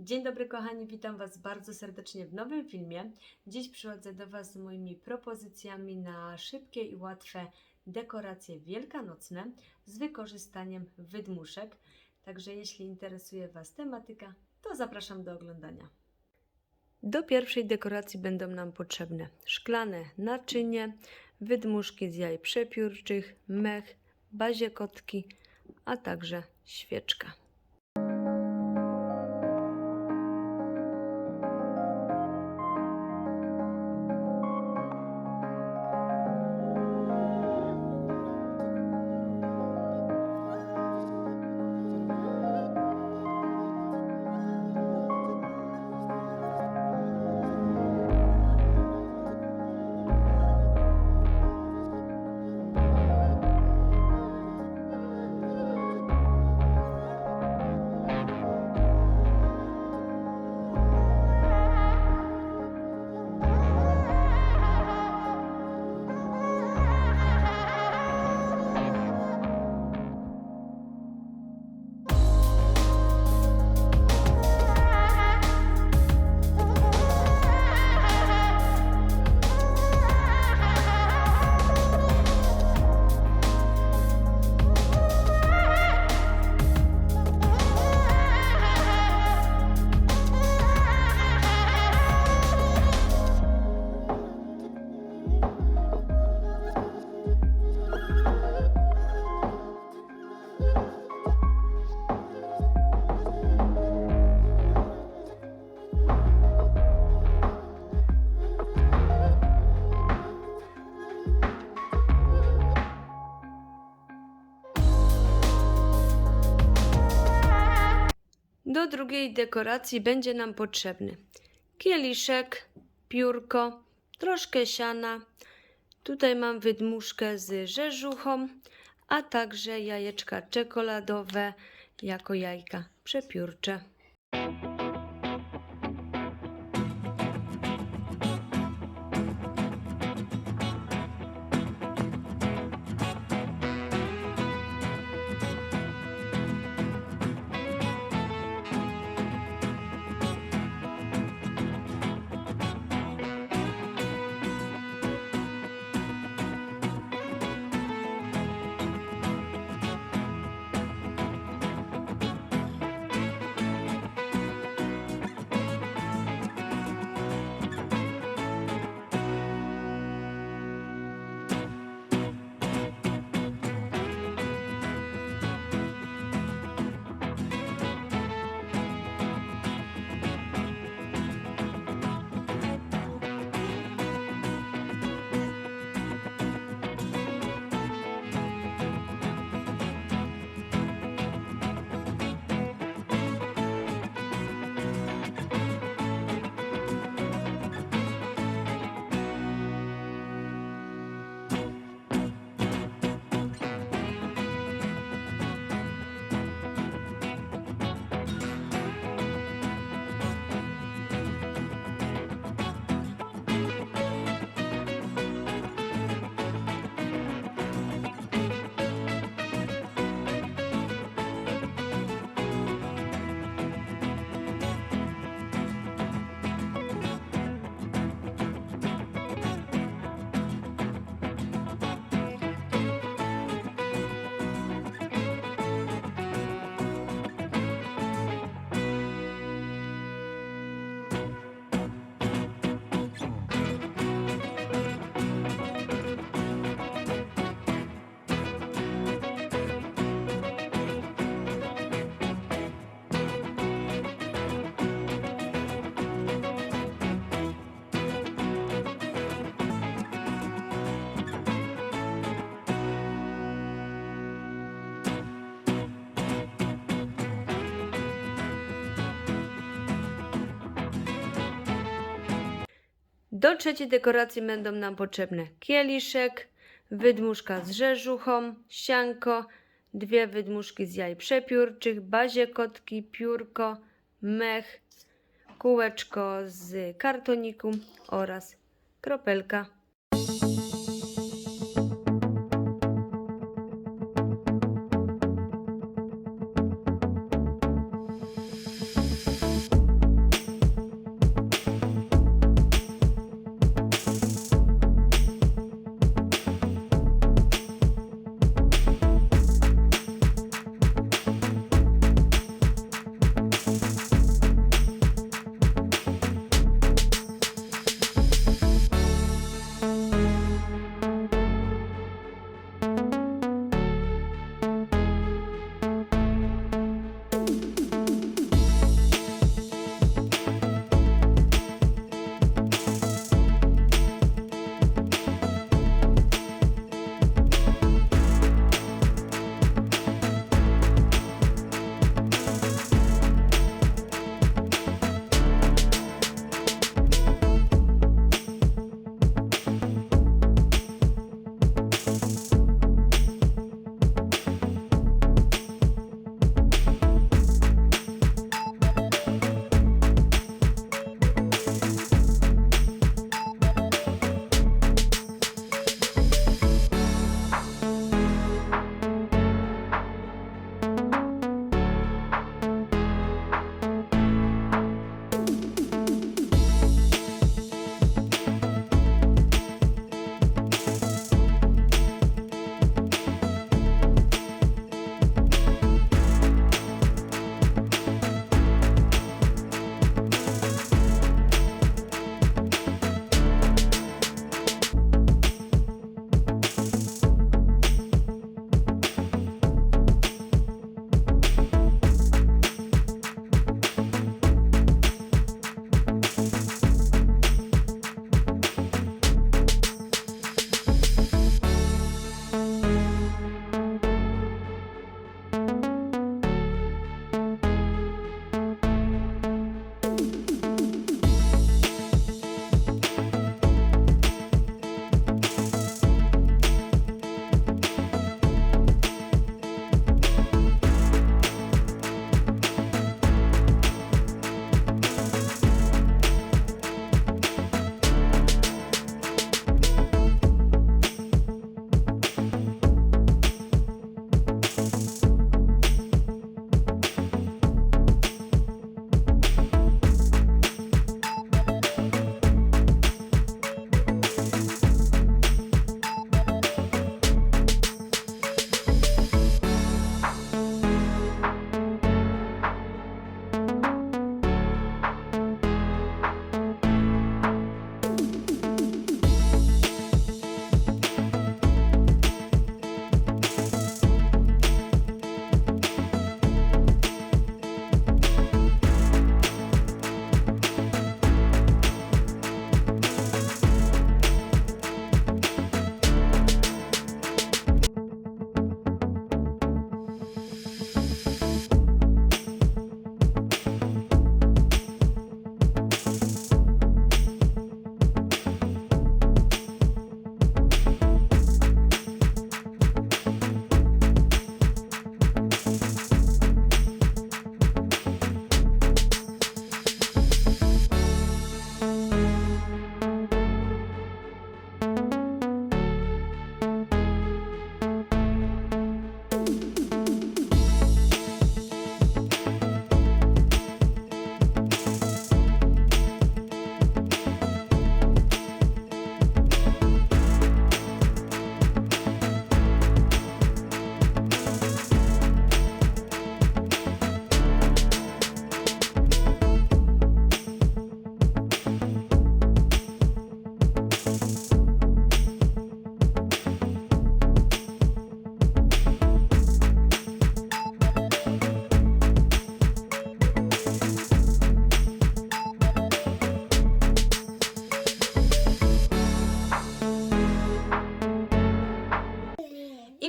Dzień dobry kochani, witam Was bardzo serdecznie w nowym filmie. Dziś przychodzę do Was z moimi propozycjami na szybkie i łatwe dekoracje wielkanocne z wykorzystaniem wydmuszek. Także jeśli interesuje Was tematyka, to zapraszam do oglądania. Do pierwszej dekoracji będą nam potrzebne szklane naczynie, wydmuszki z jaj przepiórczych, mech, bazie kotki, a także świeczka. Do drugiej dekoracji będzie nam potrzebny kieliszek, piórko, troszkę siana. Tutaj mam wydmuszkę z rzeżuchą, a także jajeczka czekoladowe jako jajka przepiórcze. Do trzeciej dekoracji będą nam potrzebne kieliszek, wydmuszka z rzeżuchą, sianko, dwie wydmuszki z jaj przepiórczych, bazie kotki, piórko, mech, kółeczko z kartoniku oraz kropelka.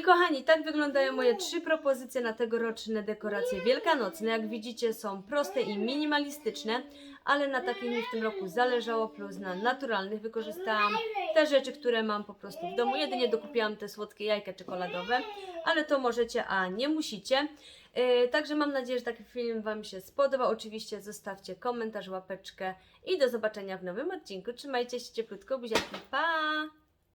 Kochani, tak wyglądają moje trzy propozycje na tegoroczne dekoracje wielkanocne. Jak widzicie, są proste i minimalistyczne, ale na takich mi w tym roku zależało, plus na naturalnych wykorzystałam te rzeczy, które mam po prostu w domu. Jedynie dokupiłam te słodkie jajka czekoladowe, ale to możecie, a nie musicie. Yy, Także mam nadzieję, że taki film Wam się spodobał. Oczywiście zostawcie komentarz, łapeczkę i do zobaczenia w nowym odcinku. Trzymajcie się cieplutko, buziaki, pa!